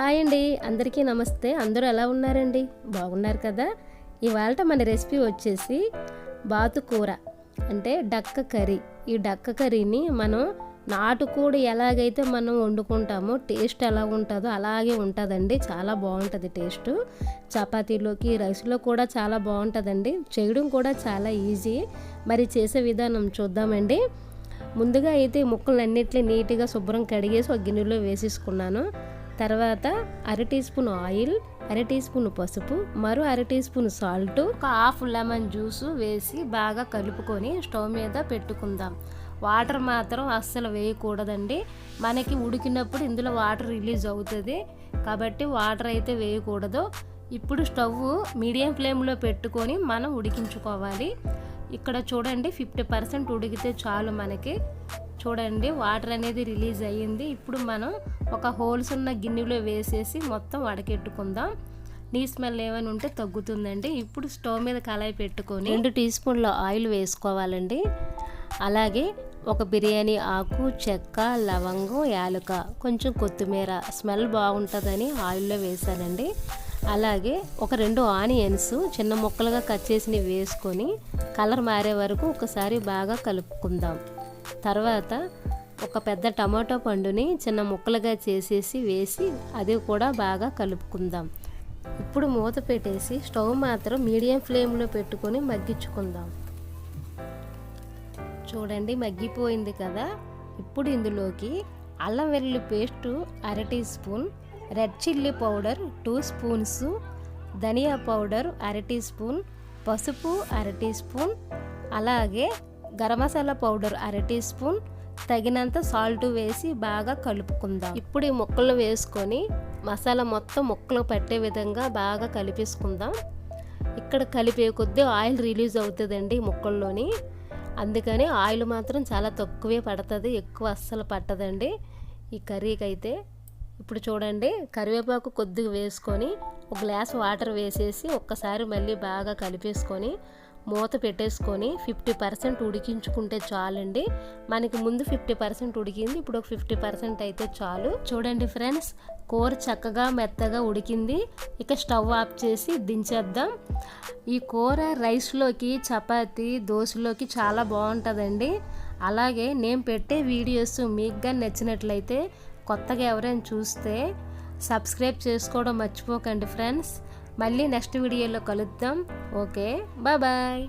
Hi అండి. అందరికీ నమస్తే. అందరూ ఎలా ఉన్నారండి? బాగున్నారు కదా? ఇవాళ మన రెసిపీ వచ్చేసి బాతు కూర అంటే డక్క కర్రీ. ఈ డక్క కర్రీని మనం నాటుకోడి ఎలాగైతే మనం వండుకుంటామో టేస్ట్ ఎలా ఉంటుందో అలాగే ఉంటుందండి. చాలా బాగుంటుంది టేస్ట్. చపాతీలోకి రైస్లో కూడా చాలా బాగుంటుందండి. చేయడం కూడా చాలా ఈజీ. మరి చేసే విధానం చూద్దామండి. ముందుగా అయితే ముక్కలన్నిటిని నీట్గా శుభ్రం కడిగేసి ఒక గిన్నెలో వేసేసుకున్నాను. తర్వాత అర టీ స్పూన్ ఆయిల్ అర టీ స్పూన్ పసుపు మరో అర టీ స్పూన్ సాల్ట్ ఒక హాఫ్ లెమన్ జ్యూస్ వేసి బాగా కలుపుకొని స్టవ్ మీద పెట్టుకుందాం. వాటర్ మాత్రం అస్సలు వేయకూడదండి. మనకి ఉడికినప్పుడు ఇందులో వాటర్ రిలీజ్ అవుతుంది. కాబట్టి వాటర్ అయితే వేయకూడదు. ఇప్పుడు స్టవ్ మీడియం ఫ్లేమ్లో పెట్టుకొని మనం ఉడికించుకోవాలి. ఇక్కడ చూడండి ఫిఫ్టీ పర్సెంట్ ఉడికితే చాలు మనకి. చూడండి వాటర్ అనేది రిలీజ్ అయ్యింది. ఇప్పుడు మనం ఒక హోల్స్ ఉన్న గిన్నెలో వేసేసి మొత్తం వడకెట్టుకుందాం. నీ స్మెల్ ఏమైనా ఉంటే తగ్గుతుందండి. ఇప్పుడు స్టవ్ మీద కళాయి పెట్టుకొని రెండు టీ స్పూన్ల ఆయిల్ వేసుకోవాలండి. అలాగే ఒక బిర్యానీ ఆకు చెక్క లవంగం యాలుక కొంచెం కొత్తిమీర స్మెల్ బాగుంటుందని ఆయిల్లో వేసానండి. అలాగే ఒక రెండు ఆనియన్స్ చిన్న ముక్కలుగా కట్ చేసినవి వేసుకొని కలర్ మారే వరకు ఒకసారి బాగా కలుపుకుందాం. తర్వాత ఒక పెద్ద టమాటో పండుని చిన్న ముక్కలుగా చేసేసి వేసి అది కూడా బాగా కలుపుకుందాం. ఇప్పుడు మూత పెట్టేసి స్టవ్ మాత్రం మీడియం ఫ్లేమ్లో పెట్టుకొని మగ్గించుకుందాం. చూడండి మగ్గిపోయింది కదా. ఇప్పుడు ఇందులోకి అల్లం వెల్లుల్లి పేస్టు అర teaspoon red chilli powder two spoons ధనియా పౌడర్ అర టీ స్పూన్ పసుపు అర టీ స్పూన్ అలాగే గరం మసాలా పౌడర్ అర టీ స్పూన్ తగినంత సాల్ట్ వేసి బాగా కలుపుకుందాం. ఇప్పుడు ఈ ముక్కలు వేసుకొని మసాలా మొత్తం ముక్కలు పట్టే విధంగా బాగా కలిపేసుకుందాం. ఇక్కడ కలిపే కొద్దీ ఆయిల్ రిలీజ్ అవుతుందండి ముక్కల్లోని. అందుకని ఆయిల్ మాత్రం చాలా తక్కువే పడుతుంది ఎక్కువ అస్సలు పట్టదండి ఈ కర్రీకి అయితే ఇప్పుడు చూడండి కరివేపాకు కొద్దిగా వేసుకొని ఒక గ్లాస్ వాటర్ వేసేసి ఒక్కసారి మళ్ళీ బాగా కలిపేసుకొని మూత పెట్టేసుకొని ఫిఫ్టీ పర్సెంట్ ఉడికించుకుంటే చాలండి. మనకి ముందు ఫిఫ్టీ పర్సెంట్ ఉడికింది ఇప్పుడు ఒక ఫిఫ్టీ పర్సెంట్ అయితే చాలు. చూడండి ఫ్రెండ్స్ కూర చక్కగా మెత్తగా ఉడికింది. ఇక స్టవ్ ఆఫ్ చేసి దించేద్దాం. ఈ కూర రైస్లోకి చపాతి దోశలోకి చాలా బాగుంటుందండి. అలాగే నేను పెట్టే వీడియోస్ మీకు నచ్చినట్లయితే కొత్తగా ఎవరైనా చూస్తే సబ్స్క్రైబ్ చేసుకోవడం మర్చిపోకండి ఫ్రెండ్స్. మళ్ళీ నెక్స్ట్ వీడియోలో కలుద్దాం. Okay bye bye.